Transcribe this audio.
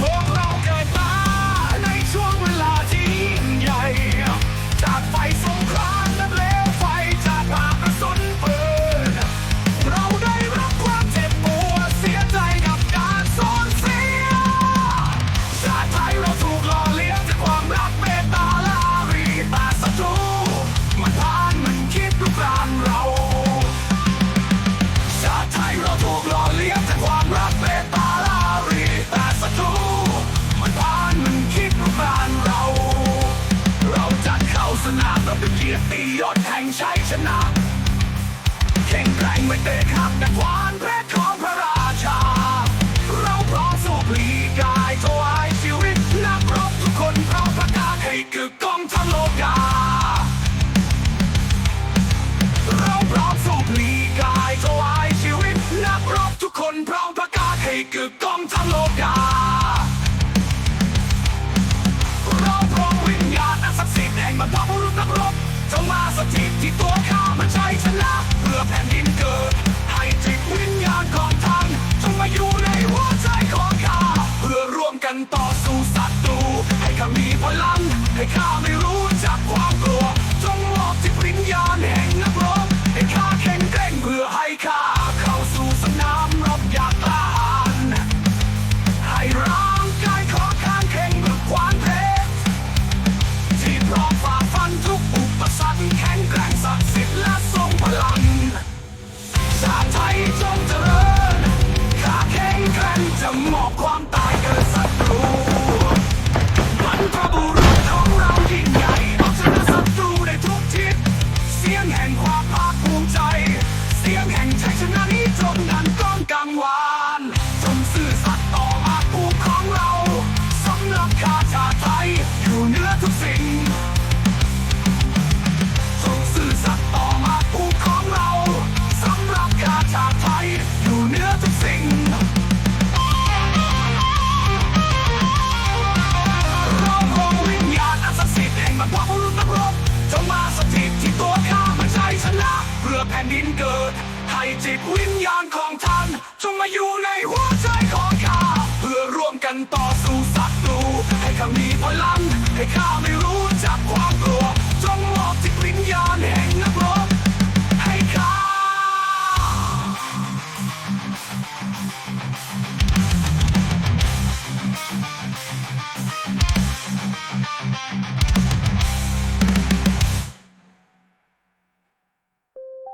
พวกเราเกิดมา เราเป็นเกียรติยศแห่งชัยชนะแข็งแกร่งไม่เตะขับนักวานแพทย์ ที่ตัวข้ามันใจชนะเพื่อแผ่นดินเกิด ให้จิตวิญญาณของท่านจงมาอยู่ในหัวใจของข้า เพื่อร่วมกันต่อสู้ศัตรูให้ข้ามีพลัง ให้ข้าไม่รู้ นเกิด ให้จิตวิญญาณของท่านจงมาอยู่ในหัวใจของข้า เพื่อร่วมกันต่อสู้ศัตรู ให้ข้ามีพลัง ให้ข้าไม่รู้จักความกลัว